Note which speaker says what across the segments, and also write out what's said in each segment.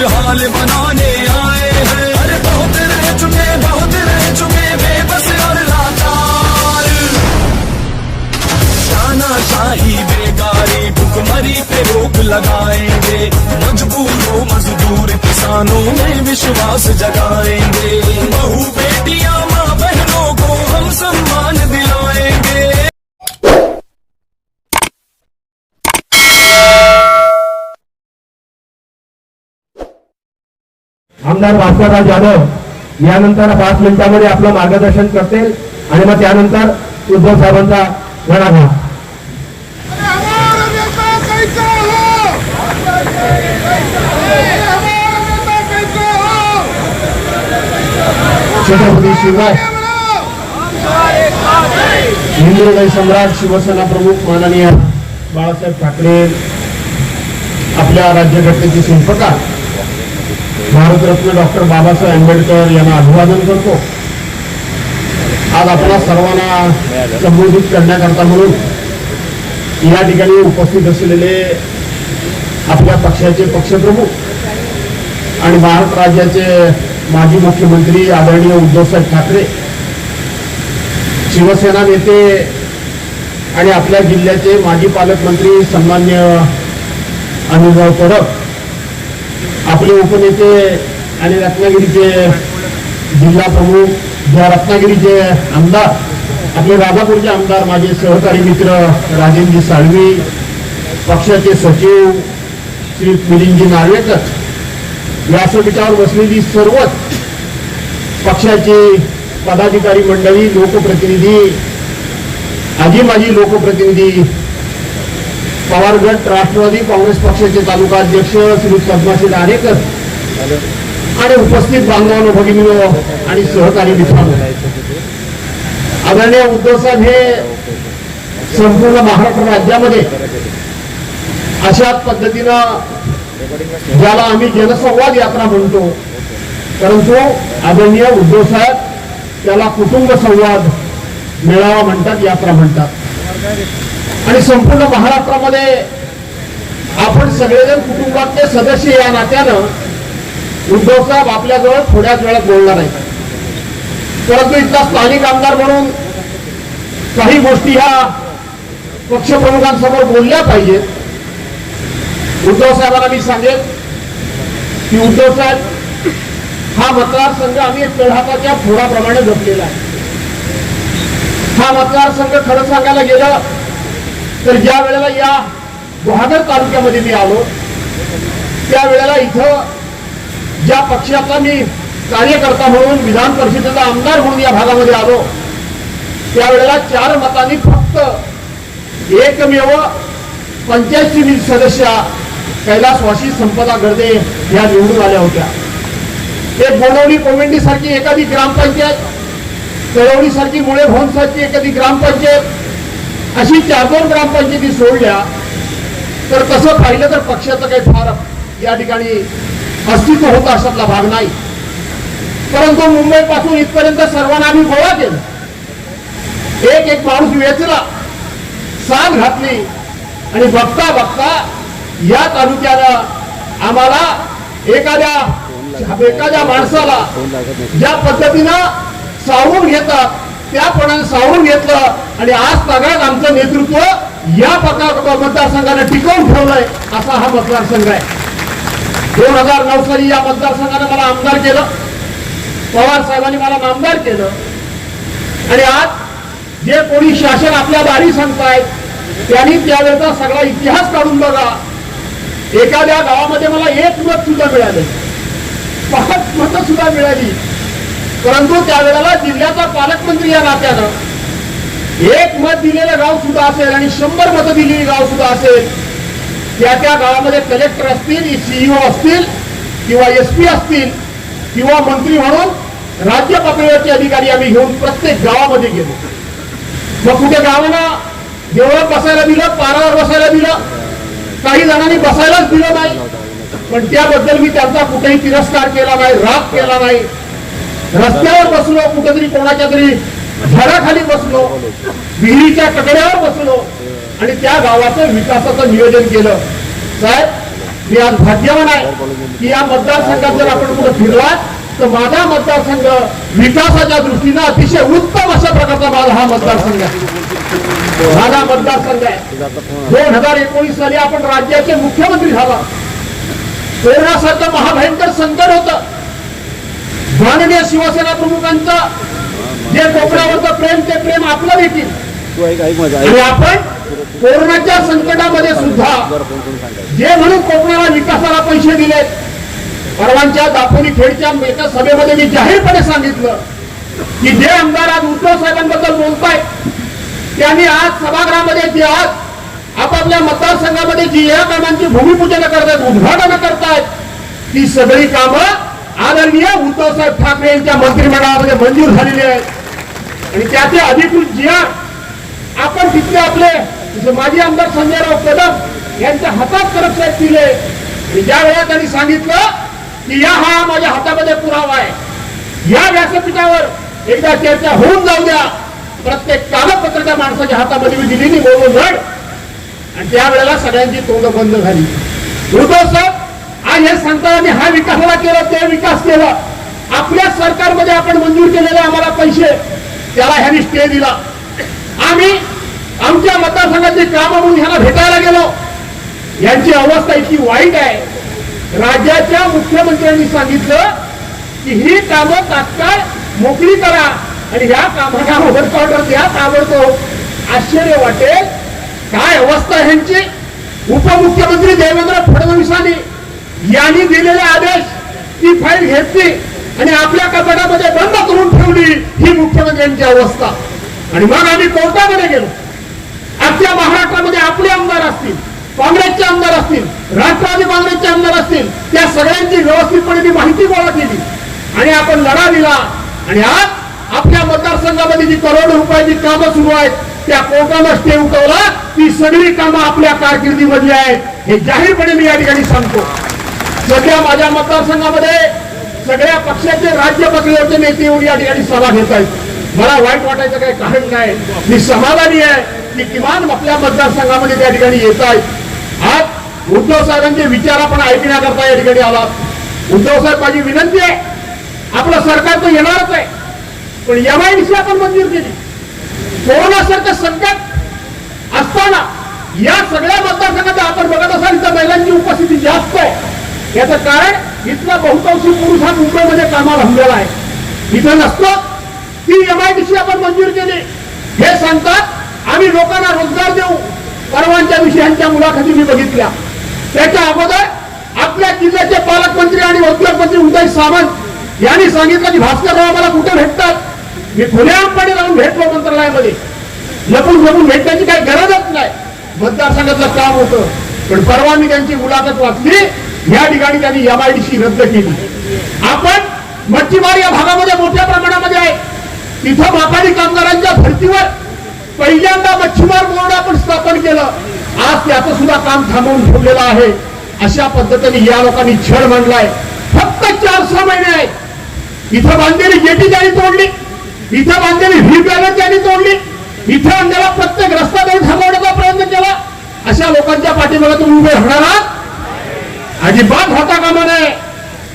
Speaker 1: खुशहाल बनाने आए हैं। अरे बहुत रह चुके, बहुत रह चुके, बेबस और लाचार। शाही बेकारी भुखमरी पे रोक लगाएँगे। मजबूरों, मजदूर किसानों में विश्वास जगाएँगे। बहू बेटियाँ, माँ बहनों को हम सम्मान
Speaker 2: आमदार भास्करराव जाधव. यानंतर पाच मिनिटांमध्ये आपलं मार्गदर्शन करतील आणि मग त्यानंतर उद्धव साहेबांचा गणाघा छत्रपती शिवराय हिंदुहृदय सम्राट शिवसेना प्रमुख माननीय बाळासाहेब ठाकरे आपल्या राज्यघटनेचे शिल्पकार. भारतरत्न डॉक्टर बाबासाहेब आंबेडकर यांना अभिवादन करतो. आज आपल्या सर्वांना संबोधित करण्याकरता म्हणून या ठिकाणी उपस्थित असलेले आपल्या पक्षाचे पक्षप्रमुख आणि महाराष्ट्र राज्याचे माजी मुख्यमंत्री आदरणीय उद्धवसाहेब ठाकरे शिवसेना नेते आणि आपल्या जिल्ह्याचे माजी पालकमंत्री सन्मान्य अनुभव परब आपले उपनेते आणि रत्नागिरीचे जिल्हा प्रमुख ज्या रत्नागिरीचे आमदार आपले राजापूरचे आमदार माझे सहकारी मित्र राजेंद्र साळवी पक्षाचे सचिव श्री मिलिंदजी नार्वेकर व्यासपीठावर बसलेली सर्वच पक्षाची पदाधिकारी मंडळी लोकप्रतिनिधी आजी माजी लोकप्रतिनिधी पवार गट राष्ट्रवादी काँग्रेस पक्षाचे तालुका अध्यक्ष श्री पद्माशी दारेकर आणि उपस्थित बांधवांनो भगिनीनो आणि सहकारी मित्रांनो आदरणीय उद्धव साहेब हे संपूर्ण महाराष्ट्र राज्यामध्ये अशाच पद्धतीनं ज्याला आम्ही जनसंवाद यात्रा म्हणतो परंतु आदरणीय उद्धव साहेब त्याला कुटुंब संवाद मेळावा म्हणतात यात्रा म्हणतात. आणि संपूर्ण महाराष्ट्रामध्ये आपण सगळेजण कुटुंबातले सदस्य या नात्यानं उद्धव साहेब आपल्याजवळ थोड्याच वेळात बोलणार आहेत. परंतु इथला स्थानिक आमदार म्हणून काही गोष्टी ह्या पक्षप्रमुखांसमोर बोलल्या पाहिजेत. उद्धव साहेबांना मी सांगेन की उद्धव साहेब हा मतदारसंघ आम्ही एक तळहाताच्या फोडाप्रमाणे जपलेला आहे. हा मतदारसंघ खरं सांगायला गेलं तर ज्या वेळेला या गुहागर तालुक्यामध्ये मी आलो त्यावेळेला इथं ज्या पक्षाचा मी कार्यकर्ता म्हणून विधान परिषदेचा आमदार म्हणून या भागामध्ये आलो त्यावेळेला चार मतांनी फक्त एकमेव पंच्याऐंशी सदस्य कैलासवासी संपदा गर्दे या निवडून आल्या होत्या. ते बोडवली कोमेंडी सारखी एखादी ग्रामपंचायत तळवली सारखी मुळे भोन सारखी एखादी ग्रामपंचायत अशी चार दोन ग्रामपंचायती सोडल्या तर तसं पाहिलं तर पक्षाचं काही फार या ठिकाणी अस्तित्व होत अशातला भाग नाही. परंतु मुंबईपासून इथपर्यंत सर्वांना आम्ही गोळा केलं. एक एक माणूस वेचला साथ घातली आणि बघता बघता या तालुक्याला आम्हाला एखाद्या एखाद्या माणसाला ज्या पद्धतीनं सावरून घेतात त्याप्रमाणे सावरून घेतलं आणि आज सगळ्यात आमचं नेतृत्व या पका मतदारसंघाने टिकवून ठेवलंय असा हा मतदारसंघ आहे. दोन हजार नऊ साली या मतदारसंघाने मला आमदार केलं. पवार साहेबांनी मला आमदार केलं. आणि आज जे कोणी शासन आपल्या दारी सांगतायत त्यांनी त्यावेळेचा सगळा इतिहास काढून बघा. एखाद्या गावामध्ये मला एक मत सुद्धा मिळालं पाच मत सुद्धा मिळाली. परंतु त्यावेळेला जिल्ह्याचा पालकमंत्री या नात्यानं एक मत दिलेलं गाव सुद्धा असेल आणि शंभर मतं दिलेली गाव सुद्धा असेल त्या त्या गावामध्ये कलेक्टर असतील सीईओ असतील किंवा एस पी असतील किंवा मंत्री म्हणून राज्य पातळीवरचे अधिकारी आम्ही घेऊन प्रत्येक गावामध्ये गेलो. मग कुठे गावांना देवळात बसायला दिलं पारावर बसायला दिलं? काही जणांनी बसायलाच दिलं नाही. पण त्याबद्दल मी त्यांचा कुठेही तिरस्कार केला नाही राग केला नाही. रस्त्यावर बसलो कुठेतरी कोणाच्या तरी झाडाखाली बसलो विहिरीच्या कटड्यावर बसलो आणि त्या गावाचं विकासाचं नियोजन केलं. साहेब मी आज भाग्यवान आहे की या मतदारसंघात जर आपण कुठं फिरलात तर माझा मतदारसंघ विकासाच्या दृष्टीनं अतिशय उत्तम अशा प्रकारचा माझा हा मतदारसंघ आहे. माझा मतदारसंघ आहे. दोन हजार एकोणीस साली आपण राज्याचे मुख्यमंत्री झाला. कोरोनासारखं महाभयंकर संकट होतं. माननीय शिवसेना प्रमुखांचं जे कोकणावरचं प्रेम ते प्रेम आपलं देखील
Speaker 3: माझं
Speaker 2: आणि आपण कोरोनाच्या संकटामध्ये सुद्धा जे म्हणून कोकणाला विकासाला पैसे दिले परवांच्या दापोली खेडच्या एका सभेमध्ये मी जाहीरपणे सांगितलं की जे आमदार आज उद्धव साहेबांबद्दल बोलतायत त्यांनी आज सभागृहामध्ये जे आज आपापल्या मतदारसंघामध्ये जी या कामांची भूमिपूजन करतायत उद्घाटन करतायत ती सगळी कामं आदरणीय उद्धवसाहेब ठाकरे यांच्या मंत्रिमंडळामध्ये मंजूर झालेले आहेत आणि त्याचे अधिकृत जिया आपण तिथले आपले माजी आमदार संजयराव कदम यांच्या हातात करत दिले. आणि ज्या वेळा त्यांनी सांगितलं की या हा माझ्या हातामध्ये पुरावा आहे. या व्यासपीठावर एकदा चर्चा होऊन जाऊ द्या. प्रत्येक कागदपत्र त्या माणसाच्या हातामध्ये मी दिली बोलून घड आणि त्यावेळेला सगळ्यांची तोंड बंद झाली. उद्धव साहेब आज हे सांगताना हा विकासाला केलं ते विकास केला. आपल्या सरकारमध्ये आपण मंजूर केलेले आम्हाला पैसे. त्याला ह्यानी स्टे दिला. आम्ही आमच्या मतदारसंघातली कामं म्हणून ह्याला भेटायला गेलो. यांची अवस्था इतकी वाईट आहे. राज्याच्या मुख्यमंत्र्यांनी सांगितलं की ही कामं तात्काळ मोकळी करा आणि ह्या कामाच्या वर्क ऑर्डर द्या ताबडतोब. आश्चर्य वाटेल. काय अवस्था ह्यांची? उपमुख्यमंत्री देवेंद्र फडणवीसांनी यांनी दिलेले आदेश ती फाईल घेतली आणि आपल्या कपाटामध्ये बंद करून ठेवली ही मुख्यमंत्र्यांची अवस्था. आणि मग आम्ही कोर्टामध्ये गेलो. आजच्या महाराष्ट्रामध्ये आपले आमदार असतील काँग्रेसचे आमदार असतील राष्ट्रवादी काँग्रेसचे आमदार असतील त्या सगळ्यांची व्यवस्थितपणे मी माहिती गोळा केली. आणि आपण लढा दिला. आणि आज आपल्या मतदारसंघामध्ये जी करोड रुपयाची कामं सुरू आहेत त्या कोर्टाला स्टे उठवला. ती सगळी कामं आपल्या कारकिर्दीमधली आहेत. हे जाहीरपणे मी या ठिकाणी सांगतो. सगळ्या माझ्या मतदारसंघामध्ये सगळ्या पक्षाचे राज्य पातळीवरचे नेते येऊन या ठिकाणी सभा घेत आहेत. मला वाईट वाटायचं काही कारण नाही. मी समाधानी आहे. की किमान आपल्या मतदारसंघामध्ये त्या ठिकाणी येत आहेत आज उद्धव साहेबांचे विचार आपण ऐकण्याकरता या ठिकाणी आला उद्धव साहेब माझी विनंती आहे. आपलं सरकार तर येणारच आहे. पण एमआयडीसी आपण मंजूर केली. कोरोनासारखं संकट असताना या सगळ्या मतदारसंघात आपण बघत असाल तर महिलांची उपस्थिती जास्त आहे. याचं कारण इथला बहुतांशी पुरुष हा मुंबईमध्ये कामाला हल्लेला आहे. इथं नसतो. ती एमआयडीसी आपण मंजूर केली. हे सांगतात आम्ही लोकांना रोजगार देऊ. परवांच्या विषयांच्या मुलाखती मी बघितल्या. त्याच्या अगोदर आपल्या जिल्ह्याचे पालकमंत्री आणि उद्योगमंत्री उदय सावंत यांनी सांगितलं की भास्करराव आम्हाला कुठे भेटतात? मी खुलेआमपणे जाऊन भेटलो मंत्रालयामध्ये. लपून लपून भेटण्याची काही गरजच नाही. मतदारसंघातलं काम होतं. पण परवा मी त्यांची मुलाखत वाचली. या ठिकाणी त्यांनी एमआयडीसी रद्द केली. आपण मच्छीमार या भागामध्ये मोठ्या प्रमाणामध्ये आहे. तिथं मापाडी कामगारांच्या भरतीवर पहिल्यांदा मच्छीमार बोर्ड आपण स्थापन केलं. आज त्याचं सुद्धा काम थांबवून ठेवलेलं आहे. अशा पद्धतीने या लोकांनी छळ मांडलाय. फक्त चार सहा महिने आहेत. इथं बांधलेली जेटी त्यांनी तोडली. इथं बांधलेली व्ही बॅनर त्यांनी तोडली. इथं आणलेला प्रत्येक रस्ता त्यांनी थांबवण्याचा प्रयत्न केला. अशा लोकांच्या पाठीमागे तुम्ही उभे राहणार अजिबात होता कामा नये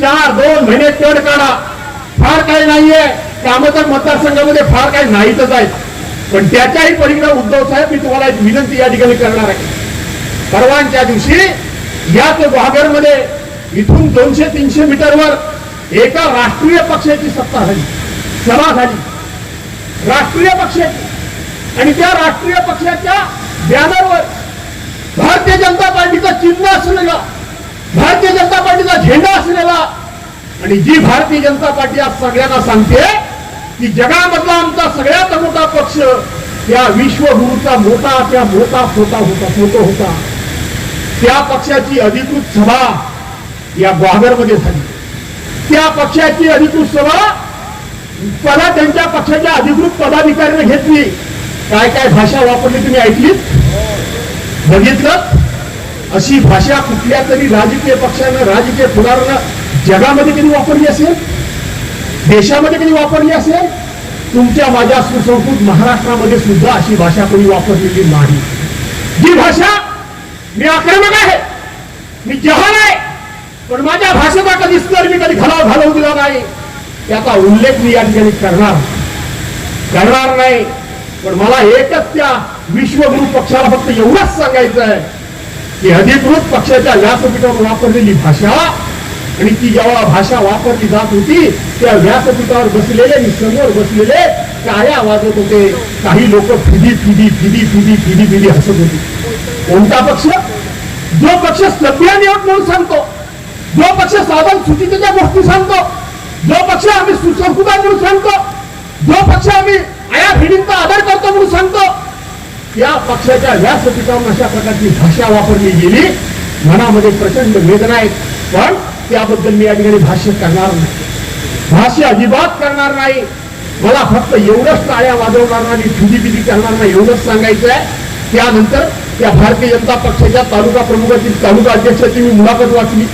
Speaker 2: चार दोन महिने तोड काढा. फार काही नाहीये. कामं मतदारसंघामध्ये फार काही नाहीतच आहेत पण त्याच्याही पलीकडे उद्धव साहेब मी तुम्हाला एक विनंती या ठिकाणी करणार आहे. परवानच्या दिवशी याच मध्ये इथून दोनशे तीनशे मीटरवर एका राष्ट्रीय पक्षाची सत्ता झाली. सभा झाली. राष्ट्रीय पक्षाची. आणि त्या राष्ट्रीय पक्षाच्या बॅनरवर भारतीय जनता पार्टीचं चिन्ह असलेलं भारतीय जनता पार्टीचा झेंडा असलेला आणि जी भारतीय जनता पार्टी आज सगळ्यांना सांगते की जगामधला आमचा सगळ्यात मोठा पक्ष त्या विश्वगुरूचा मोठा त्या मोठा होता होता फोटो होता. त्या पक्षाची अधिकृत सभा या ग्वागरमध्ये झाली. त्या पक्षाची अधिकृत सभा पदा त्यांच्या पक्षाच्या अधिकृत पदाधिकाऱ्याने घेतली. काय काय भाषा वापरली तुम्ही ऐकलीत? बघितलं अशी भाषा कुठल्या तरी राजकीय पक्षानं राजकीय पुढारानं जगामध्ये कधी वापरली असेल? देशामध्ये कधी वापरली असेल? तुमच्या माझ्या सुसंस्कृत महाराष्ट्रामध्ये सुद्धा अशी भाषा कोणी वापरलेली नाही. जी भाषा मी आक्रमक आहे मी जहान आहे पण माझ्या भाषेचा कधी स्तर मी कधी घालाव घालवू दिला नाही त्याचा उल्लेख मी या ठिकाणी करणार. करणार नाही पण मला एकच त्या विश्वगुरु पक्षाला फक्त एवढंच सांगायचं आहे की अधिकृत पक्षाच्या व्यासपीठावर वापरलेली भाषा आणि ती जेव्हा भाषा वापरली जात होती त्या व्यासपीठावर बसलेले आणि समोर बसलेले टाळ्या वाजत होते. काही लोक फिदी फिदी फिदी फिदी फिदी फिदी हसत होती. कोणता पक्ष? जो पक्ष सभ्य नियम म्हणून सांगतो. जो पक्ष साधन सुचितेच्या गोष्टी सांगतो. जो पक्ष आम्ही सुसंस्कृत म्हणून सांगतो. जो पक्ष आम्ही आया भिडींचा आदर करतो म्हणून सांगतो. या पक्षाच्या व्यासपीठावर अशा प्रकारची भाषा वापरली गेली. मनामध्ये प्रचंड वेदना आहेत. पण त्याबद्दल मी या ठिकाणी भाष्य करणार नाही. भाष्य अजिबात करणार नाही. मला फक्त एवढंच टाळ्या वाजवणार नाही फिदी करणार नाही एवढंच सांगायचं आहे. त्यानंतर त्या भारतीय जनता पक्षाच्या तालुका प्रमुखाची तालुका अध्यक्षाची मी मुलाखत वाचली.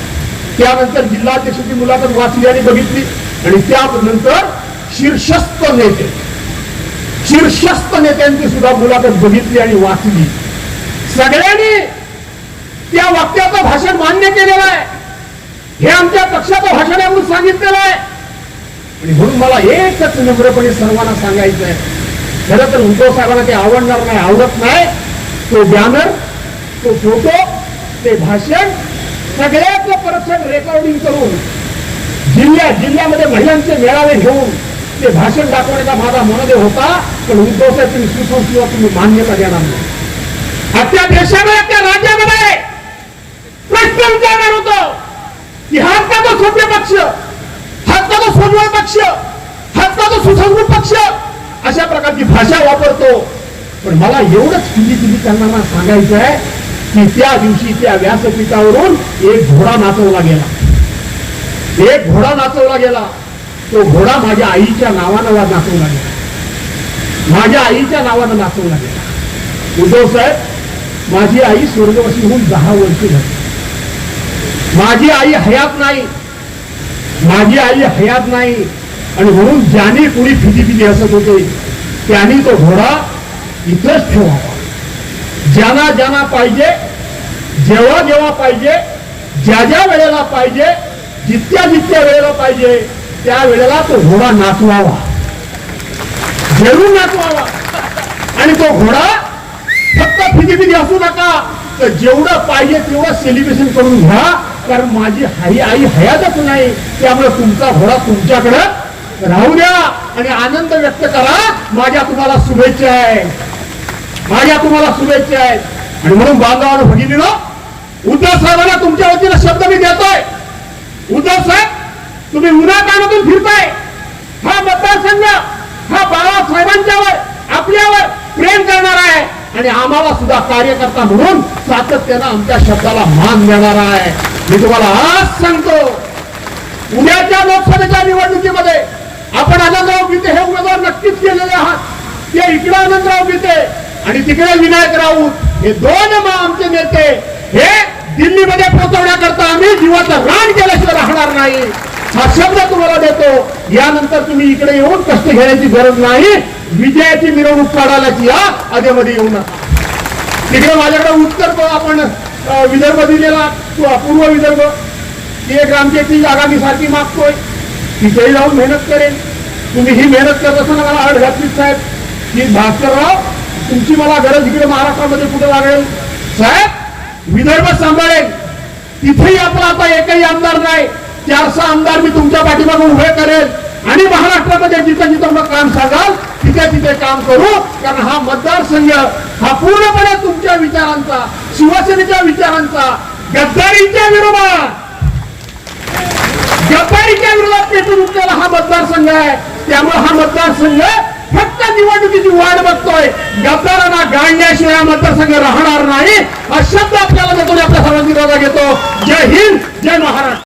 Speaker 2: त्यानंतर जिल्हाध्यक्षाची मुलाखत वाचली आणि बघितली. आणि त्यानंतर शीर्षस्थ नेते शीर्षस्थ नेत्यांची सुद्धा मुलाखत बघितली आणि वाचली. सगळ्यांनी त्या वाक्याचं भाषण मान्य केलेलं आहे. हे आमच्या पक्षाचं भाषण आहे म्हणून सांगितलेलं आहे. आणि म्हणून मला एकच नम्रपणे सर्वांना सांगायचं आहे. खरं तर उद्धव साहेबांना ते आवडणार नाही आवडत नाही. तो बॅनर तो फोटो ते भाषण सगळ्याचं परत रेकॉर्डिंग करून जिल्ह्या जिल्ह्यामध्ये महिलांचे मेळावे घेऊन ते भाषण दाखवण्याचा माझा मनोदेव होता. पण उद्धव साहेब तुम्ही सुसंस्कृत तुम्ही मान्यता देणार नाही. आपल्या देशामध्ये अख्ख्या राज्यामध्ये प्रश्न विचारणार होतो. की हाच का तो सभ्य पक्ष हाच का तो सोनवळ पक्ष हाच का तो सुसंस्कृत पक्ष अशा प्रकारची भाषा वापरतो. पण मला एवढंच फिली फिली त्यांना सांगायचं आहे की त्या दिवशी त्या व्यासपीठावरून एक घोडा नाचवला गेला. एक घोडा नाचवला गेला. तो घोडा माझ्या आईच्या नावानं नाचवला गेला. माझ्या आईच्या नावानं नाचवला गेला उद्धव साहेब माझी आई स्वर्गवासी होऊन दहा वर्ष झाली. माझी आई हयात नाही. माझी आई हयात नाही. आणि म्हणून ज्याने कुणी फिदी फिदी हसत होते त्यांनी तो घोडा इथंच ठेवावा. ज्यांना ज्यांना पाहिजे जेव्हा जेव्हा पाहिजे ज्या ज्या वेळेला पाहिजे जितक्या जितक्या वेळेला पाहिजे त्या वेळेला तो घोडा नाचवावा. जरूर नाचवावा आणि तो घोडा फक्त फिदी फिदी असू नका. तर जेवढं पाहिजे तेवढं सेलिब्रेशन करून घ्या. कारण माझी आई आई हयातच नाही. त्यामुळे तुमचा घोडा तुमच्याकडं राहू द्या. आणि आनंद व्यक्त करा. माझ्या तुम्हाला शुभेच्छा आहे माझ्या तुम्हाला शुभेच्छा आहेत. आणि म्हणून बांधवानं भगिनीनं उद्धव साहेबांना तुमच्या वतीनं शब्द मी देतोय. उद्धव साहेब तुम्ही उन्हा कानातून फिरताय. हा मतदारसंघ हा बाळासाहेबांच्यावर आपल्यावर प्रेम करणार आहे. आणि आम्हाला सुद्धा कार्यकर्ता म्हणून सातत्यानं आमच्या शब्दाला मान देणारा आहे. मी तुम्हाला आज सांगतो उद्याच्या लोकसभेच्या निवडणुकीमध्ये आपण आनंदराव गीते हे उमेदवार नक्कीच केलेले आहात. ते इकडे आनंदराव गीते आणि तिकडे विनायक राऊत हे दोन मा आमचे नेते हे दिल्लीमध्ये पोहोचवण्याकरता आम्ही जीवाचं रान केल्याशिवाय राहणार नाही. हा शब्द तुम्हाला देतो. यानंतर तुम्ही इकडे येऊन कष्ट घेण्याची गरज नाही. विजयाची मिरवणूक काढायलाची या आधीमध्ये येऊ नका. तिकडे माझ्याकडे उत्तर आपण. विदर्भ दिलेला पूर्व विदर्भ. ती एक रामटेकची जागा मी सारखी मागतोय. तिथेही जाऊन मेहनत करेन. तुम्ही ही मेहनत करत असताना मला आड घातली साहेब. की भास्करराव तुमची मला गरज इकडे महाराष्ट्रामध्ये कुठे लागेल? साहेब विदर्भ सांभाळेल. तिथेही आपला आता एकही आमदार नाही. चारशे आमदार मी तुमच्या पाठीमागून उभे करेल. आणि महाराष्ट्रामध्ये जिथं जिथं मग काम सांगाल तिथे तिथे काम करू. कारण हा मतदारसंघ हा पूर्णपणे तुमच्या विचारांचा शिवसेनेच्या विचारांचा गद्दारीच्या विरोधात. गद्दारीच्या विरोधात पेटून उठलेला हा मतदारसंघ आहे. त्यामुळे हा मतदारसंघ फक्त निवडणुकीची वाट बघतोय. गद्दारांना गाळण्याशिवाय हा मतदारसंघ राहणार नाही. हा शब्द आपल्याला देतो आपल्या सर्वांची रजा घेतो. जय हिंद जय महाराष्ट्र.